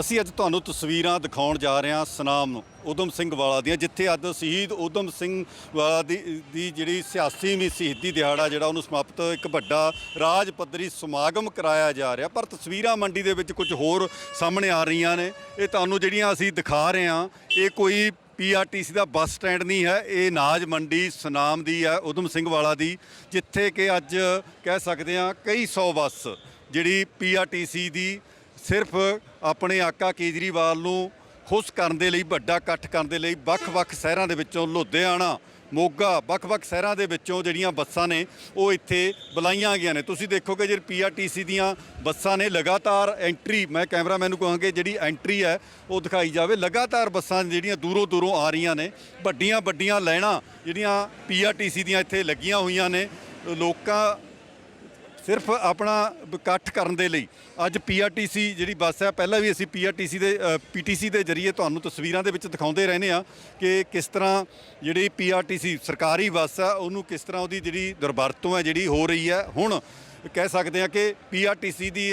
ਅਸੀਂ ਅੱਜ ਤੁਹਾਨੂੰ ਤਸਵੀਰਾਂ ਦਿਖਾਉਣ ਜਾ ਰਹੇ ਹਾਂ ਸਨਾਮ ਨੂੰ ਉਦਮ ਸਿੰਘ ਵਾਲਾ ਦੀਆਂ, ਜਿੱਥੇ ਅੱਜ ਸ਼ਹੀਦ ਉਦਮ ਸਿੰਘ ਵਾਲਾ ਦੀ ਦੀ ਜਿਹੜੀ ਸਿਆਸੀ ਵੀ ਸ਼ਹੀਦੀ ਦਿਹਾੜਾ ਜਿਹੜਾ ਉਹਨੂੰ ਸਮਾਪਤ ਇੱਕ ਵੱਡਾ ਰਾਜ ਪੱਧਰੀ ਸਮਾਗਮ ਕਰਾਇਆ ਜਾ ਰਿਹਾ। ਪਰ ਤਸਵੀਰਾਂ ਮੰਡੀ ਦੇ ਵਿੱਚ ਕੁਝ ਹੋਰ ਸਾਹਮਣੇ ਆ ਰਹੀਆਂ ਨੇ। ਇਹ ਤੁਹਾਨੂੰ ਜਿਹੜੀਆਂ ਅਸੀਂ ਦਿਖਾ ਰਹੇ ਹਾਂ, ਇਹ ਕੋਈ ਪੀਆਰਟੀਸੀ ਦਾ ਬੱਸ ਸਟੈਂਡ ਨਹੀਂ ਹੈ। ਇਹ ਨਾਜ ਮੰਡੀ ਸੁਨਾਮ ਦੀ ਹੈ ਉਦਮ ਸਿੰਘ ਵਾਲਾ ਦੀ, ਜਿੱਥੇ ਕਿ ਅੱਜ ਕਹਿ ਸਕਦੇ ਹਾਂ ਕਈ ਸੌ ਬੱਸ ਜਿਹੜੀ ਪੀਆਰਟੀਸੀ ਦੀ ਸਿਰਫ ਆਪਣੇ ਆਕਾ ਕੇਜਰੀਵਾਲ ਨੂੰ ਖੁਸ਼ ਕਰਨ ਦੇ ਲਈ, ਵੱਡਾ ਇਕੱਠ ਕਰਨ ਦੇ ਲਈ ਵੱਖ-ਵੱਖ ਸ਼ਹਿਰਾਂ ਦੇ ਵਿੱਚੋਂ ਲੁਧਿਆਣਾ, ਮੋਗਾ, ਵੱਖ-ਵੱਖ ਸ਼ਹਿਰਾਂ ਦੇ ਵਿੱਚੋਂ ਜਿਹੜੀਆਂ ਬੱਸਾਂ ਨੇ, ਉਹ ਇੱਥੇ ਬੁਲਾਈਆਂ ਗਈਆਂ ਨੇ। ਤੁਸੀਂ ਦੇਖੋਗੇ ਜੇ ਪੀਆਰਟੀਸੀ ਦੀਆਂ ਬੱਸਾਂ ਨੇ, ਲਗਾਤਾਰ ਐਂਟਰੀ ਮੈਂ ਕੈਮਰਾਮੈਨ ਨੂੰ ਕਹਾਂਗੇ ਜਿਹੜੀ ਐਂਟਰੀ ਹੈ, ਉਹ ਦਿਖਾਈ ਜਾਵੇ। ਲਗਾਤਾਰ ਬੱਸਾਂ ਜਿਹੜੀਆਂ ਦੂਰੋਂ ਦੂਰੋਂ ਆ ਰਹੀਆਂ ਨੇ ਵੱਡੀਆਂ ਵੱਡੀਆਂ ਲਾਈਨਾਂ ਜਿਹੜੀਆਂ ਪੀਆਰਟੀਸੀ ਦੀਆਂ ਇੱਥੇ ਲੱਗੀਆਂ ਹੋਈਆਂ ਨੇ, ਲੋਕਾਂ ਸਿਰਫ ਆਪਣਾ ਇਕੱਠ ਕਰਨ ਦੇ ਲਈ। ਅੱਜ ਪੀਆਰਟੀਸੀ ਜਿਹੜੀ ਬੱਸ ਹੈ, ਪਹਿਲਾਂ ਵੀ ਅਸੀਂ ਪੀਆਰਟੀਸੀ ਦੇ ਪੀਟੀਸੀ ਦੇ ਜ਼ਰੀਏ ਤੁਹਾਨੂੰ ਤਸਵੀਰਾਂ ਦੇ ਵਿੱਚ ਦਿਖਾਉਂਦੇ ਰਹਿੰਦੇ ਆ ਕਿ ਕਿਸ ਤਰ੍ਹਾਂ ਜਿਹੜੀ ਪੀਆਰਟੀਸੀ ਸਰਕਾਰੀ ਬੱਸ ਹੈ, ਉਹਨੂੰ ਕਿਸ ਤਰ੍ਹਾਂ ਉਹਦੀ ਜਿਹੜੀ ਦੁਰਵਰਤੋਂ ਹੈ, ਜਿਹੜੀ ਹੋ ਰਹੀ ਹੈ। ਹੁਣ ਕਹਿ ਸਕਦੇ ਆ ਕਿ ਪੀਆਰਟੀਸੀ ਦੀ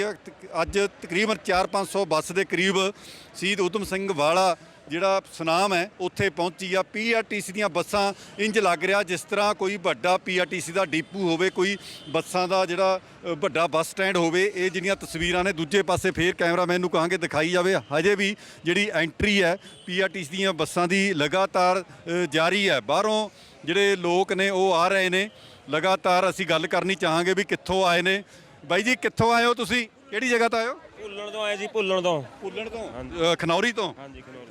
ਅੱਜ ਤਕਰੀਬਨ 4-500 ਬੱਸ ਦੇ ਕਰੀਬ ਸ਼ਹੀਦ ਉਦਮ ਸਿੰਘ ਵਾਲਾ ਜਿਹੜਾ ਸੁਨਾਮ ਹੈ ਉੱਥੇ ਪਹੁੰਚੀ ਆ। ਪੀਆਰਟੀਸੀ ਦੀਆਂ ਬੱਸਾਂ ਇੰਜ ਲੱਗ ਰਿਹਾ ਜਿਸ ਤਰ੍ਹਾਂ ਕੋਈ ਵੱਡਾ ਪੀਆਰਟੀਸੀ ਦਾ ਡੀਪੂ ਹੋਵੇ ਕੋਈ ਬੱਸਾਂ ਦਾ ਜਿਹੜਾ ਵੱਡਾ ਬੱਸ ਸਟੈਂਡ ਹੋਵੇ ਇਹ ਜਿਹੜੀਆਂ ਤਸਵੀਰਾਂ ਨੇ ਦੂਜੇ ਪਾਸੇ ਫੇਰ ਕੈਮਰਾਮੈਨ ਨੂੰ ਕਹਾਂਗੇ ਦਿਖਾਈ ਜਾਵੇ। ਹਜੇ ਵੀ ਜਿਹੜੀ ਐਂਟਰੀ ਹੈ ਪੀਆਰਟੀਸੀ ਦੀਆਂ ਬੱਸਾਂ ਦੀ ਲਗਾਤਾਰ ਜਾਰੀ ਹੈ। ਬਾਹਰੋਂ ਜਿਹੜੇ ਲੋਕ ਨੇ ਉਹ ਆ ਰਹੇ ਨੇ। ਲਗਾਤਾਰ ਅਸੀਂ ਗੱਲ ਕਰਨੀ ਚਾਹਾਂਗੇ ਵੀ ਕਿੱਥੋਂ ਆਏ ਨੇ। ਬਾਈ ਜੀ ਕਿੱਥੋਂ ਆਏ ਹੋ ਤੁਸੀਂ? ਕਿਹੜੀ ਜਗ੍ਹਾ ਤੋਂ ਆਏ ਹੋ? ਭੁੱਲਣ ਤੋਂ ਆਏ ਜੀ ਭੁੱਲਣ ਤੋਂ। ਪੁੱਲਣ ਤੋਂ? ਖਨੌਰੀ ਤੋਂ? ਹਾਂਜੀ ਖਨੌਰ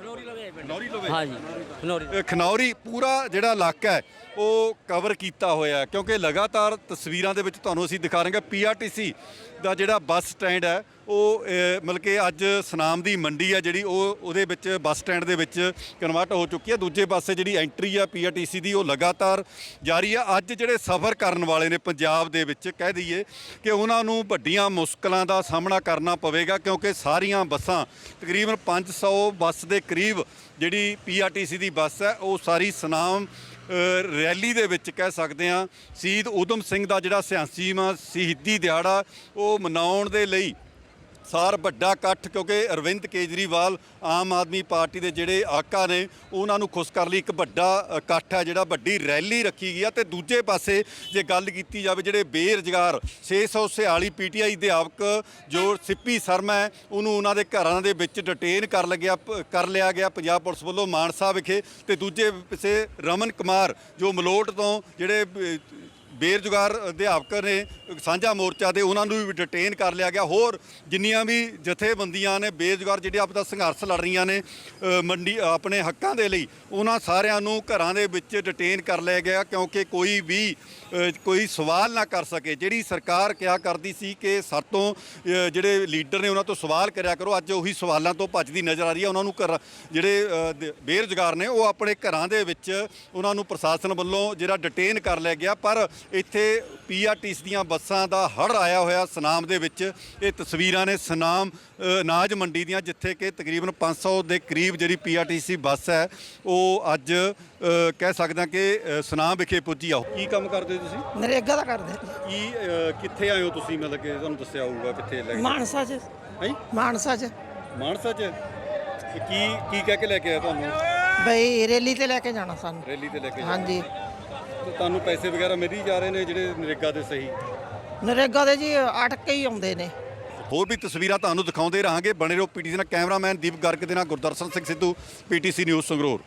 ਖਨੌਰੀ ਲੋਵੇ ਹਾਂਜੀ ਖਨੌਰੀ ਇਹ ਖਨੌਰੀ ਪੂਰਾ ਜਿਹੜਾ ਇਲਾਕਾ ਹੈ ਉਹ ਕਵਰ ਕੀਤਾ ਹੋਇਆ ਹੈ। ਕਿਉਂਕਿ ਲਗਾਤਾਰ ਤਸਵੀਰਾਂ ਦੇ ਵਿੱਚ ਤੁਹਾਨੂੰ ਅਸੀਂ ਦਿਖਾ ਰਹੇ ਹਾਂ ਪੀਆਰਟੀਸੀ ਦਾ ਜਿਹੜਾ ਬੱਸ ਸਟੈਂਡ ਹੈ ਉਹ ਮਤਲਬ ਕਿ ਅੱਜ ਸਨਾਮ ਦੀ ਮੰਡੀ ਹੈ ਜਿਹੜੀ, ਉਹ, ਉਹਦੇ ਵਿੱਚ ਬੱਸ ਸਟੈਂਡ ਦੇ ਵਿੱਚ ਕਨਵਰਟ ਹੋ ਚੁੱਕੀ ਹੈ ਦੂਜੇ ਪਾਸੇ ਜਿਹੜੀ ਐਂਟਰੀ ਆ ਪੀਆਰਟੀਸੀ ਦੀ, ਉਹ ਲਗਾਤਾਰ ਜਾਰੀ ਆ। ਅੱਜ ਜਿਹੜੇ ਸਫ਼ਰ ਕਰਨ ਵਾਲੇ ਨੇ ਪੰਜਾਬ ਦੇ ਵਿੱਚ, ਕਹਿ ਦਈਏ ਕਿ ਉਹਨਾਂ ਨੂੰ ਵੱਡੀਆਂ ਮੁਸ਼ਕਲਾਂ ਦਾ ਸਾਹਮਣਾ ਕਰਨਾ ਪਵੇਗਾ, ਕਿਉਂਕਿ ਸਾਰੀਆਂ ਬੱਸਾਂ, ਤਕਰੀਬਨ 500 ਬੱਸ ਦੇ ਕਰੀਬ ਜਿਹੜੀ ਪੀਆਰਟੀਸੀ ਦੀ ਬੱਸ ਹੈ ਉਹ ਸਾਰੀ ਸਨਾਮ ਰੈਲੀ ਦੇ ਵਿੱਚ ਕਹਿ ਸਕਦੇ ਹਾਂ ਸ਼ਹੀਦ ਉਦਮ ਸਿੰਘ ਦਾ ਜਿਹੜਾ ਸਿਆਸੀ ਮਾ, ਸ਼ਹੀਦੀ ਦਿਹਾੜਾ, ਉਹ ਮਨਾਉਣ ਦੇ ਲਈ ਸਾਰ ਵੱਡਾ ਇਕੱਠ ਕਿਉਂਕਿ ਅਰਵਿੰਦ ਕੇਜਰੀਵਾਲ ਆਮ ਆਦਮੀ ਪਾਰਟੀ ਦੇ ਜਿਹੜੇ ਆਕਾ ਨੇ, ਉਹਨਾਂ ਨੂੰ ਖੁਸ਼ ਕਰਨ ਲਈ। ਇੱਕ ਵੱਡਾ ਇਕੱਠ ਹੈ ਜਿਹੜਾ ਵੱਡੀ ਰੈਲੀ ਰੱਖੀ ਗਈ ਆ ਤੇ ਦੂਜੇ ਪਾਸੇ ਜੇ ਗੱਲ ਕੀਤੀ ਜਾਵੇ ਜਿਹੜੇ ਬੇਰੁਜ਼ਗਾਰ 646 ਪੀਟੀਆਈ ਅਧਿਆਪਕ ਜੋ ਸਿੱਪੀ ਸ਼ਰਮਾ ਹੈ, ਉਹਨੂੰ ਉਹਨਾਂ ਦੇ ਘਰਾਂ ਦੇ ਵਿੱਚ ਡਿਟੇਨ ਕਰ ਲੱਗਿਆ ਪ- ਕਰ ਲਿਆ ਗਿਆ ਪੰਜਾਬ ਪੁਲਿਸ ਵੱਲੋਂ ਮਾਨਸਾ ਵਿਖੇ ਤੇ ਦੂਜੇ ਪਾਸੇ ਰਮਨ ਕੁਮਾਰ ਜੋ ਮਲੋਟ ਤੋਂ ਜਿਹੜੇ ਬੇਰੁਜ਼ਗਾਰ ਅਧਿਆਪਕ ਨੇ ਸਾਂਝਾ ਮੋਰਚਾ ਦੇ ਉਹਨਾਂ ਨੂੰ ਵੀ ਡਿਟੇਨ ਕਰ ਲਿਆ ਗਿਆ। ਹੋਰ ਜਿੰਨੀਆਂ ਵੀ ਜਥੇਬੰਦੀਆਂ ਨੇ ਬੇਰੁਜ਼ਗਾਰ ਜਿਹੜੇ ਆਪਦਾ ਸੰਘਰਸ਼ ਲੜ ਰਹੀਆਂ ਨੇ ਮੰਡੀ ਆਪਣੇ ਹੱਕਾਂ ਦੇ ਲਈ ਉਹਨਾਂ ਸਾਰਿਆਂ ਨੂੰ ਘਰਾਂ ਦੇ ਵਿੱਚ ਡਿਟੇਨ ਕਰ ਲਿਆ ਗਿਆ ਕਿਉਂਕਿ ਕੋਈ ਵੀ ਕੋਈ ਸਵਾਲ ਨਾ ਕਰ ਸਕੇ। ਜਿਹੜੀ ਸਰਕਾਰ ਕਿਹਾ ਕਰਦੀ ਸੀ ਕਿ ਸਾਤੋਂ ਅ, ਜਿਹੜੇ ਲੀਡਰ ਨੇ ਉਹਨਾਂ ਤੋਂ ਸਵਾਲ ਕਰਿਆ ਕਰੋ ਅੱਜ ਉਹੀ ਸਵਾਲਾਂ ਤੋਂ ਭੱਜਦੀ ਨਜ਼ਰ ਆ ਰਹੀ ਹੈ। ਉਹਨਾਂ ਨੂੰ ਘਰ ਜਿਹੜੇ ਬੇਰੁਜ਼ਗਾਰ ਨੇ ਉਹ ਆਪਣੇ ਘਰਾਂ ਦੇ ਵਿੱਚ ਉਹਨਾਂ ਨੂੰ ਪ੍ਰਸ਼ਾਸਨ ਵੱਲੋਂ ਜਿਹੜਾ ਡਿਟੇਨ ਕਰ ਲਿਆ ਗਿਆ। ਪਰ ਇੱਥੇ ਪੀਆਰਟੀਸ ਦੀਆਂ ਬੱਸਾਂ ਦਾ ਹੜ ਆਇਆ ਹੋਇਆ ਸਨਾਮ ਦੇ ਵਿੱਚ। ਇਹ ਤਸਵੀਰਾਂ ਨੇ ਸਨਾਮ ਅਨਾਜ ਮੰਡੀ ਦੀਆਂ ਜਿੱਥੇ ਕਿ ਤਕਰੀਬਨ 500 ਦੇ ਕਰੀਬ ਜਿਹੜੀ ਪੀਆਰਟੀਸੀ ਬੱਸ ਹੈ ਉਹ ਅੱਜ ਕਹਿ ਸਕਦਾ ਕਿ ਅ, ਸਨਾਮ ਵਿਖੇ ਪੁੱਜੀ ਆ। ਕੀ ਕੰਮ ਕਰਦੇ ਹੋ ਤੁਸੀਂ? ਨਰੇਗਾ ਦਾ ਕਰਦੇ ਕੀ ਕਿੱਥੇ ਆਏ ਹੋ ਤੁਸੀਂ? ਮਤਲਬ ਕਿ ਤੁਹਾਨੂੰ ਦੱਸਿਆ ਹੋਊਗਾ ਕਿੱਥੇ ਲੈ ਕੇ? ਮਾਨਸਾ ਚ। ਹੈਂ? ਮਾਨਸਾ ਚ। ਮਾਨਸਾ ਚ? ਕੀ ਕੀ ਕਹਿ ਕੇ ਲੈ ਕੇ ਆਇਆ ਤੁਹਾਨੂੰ? ਬਈ ਰੈਲੀ ਤੇ ਲੈ ਕੇ ਜਾਣਾ ਸਾਨੂੰ। ਰੈਲੀ ਤੇ ਲੈ ਕੇ ਹਾਂਜੀ। ਤੁਹਾਨੂੰ ਪੈਸੇ ਵਗੈਰਾ ਮਿਲ ਹੀ ਜਾ ਰਹੇ ਨੇ ਜਿਹੜੇ ਨਰੇਗਾ ਦੇ ਸਹੀ? ਨਰੇਗਾ ਦੇ ਜੀ ਅਟਕ ਹੀ ਆਉਂਦੇ ਨੇ। ਹੋਰ ਵੀ ਤਸਵੀਰਾਂ ਤੁਹਾਨੂੰ ਦਿਖਾਉਂਦੇ ਰਹਾਂਗੇ। ਬਣੇ ਰਹੋ ਪੀਟੀਸੀ ਨਾਲ ਕੈਮਰਾਮੈਨ ਦੀਪ ਗਰਗ ਦੇ ਨਾਲ ਗੁਰਦਰਸ਼ਨ ਸਿੰਘ ਸਿੱਧੂ ਪੀਟੀਸੀ ਨਿਊਜ਼ ਸੰਗਰੂਰ।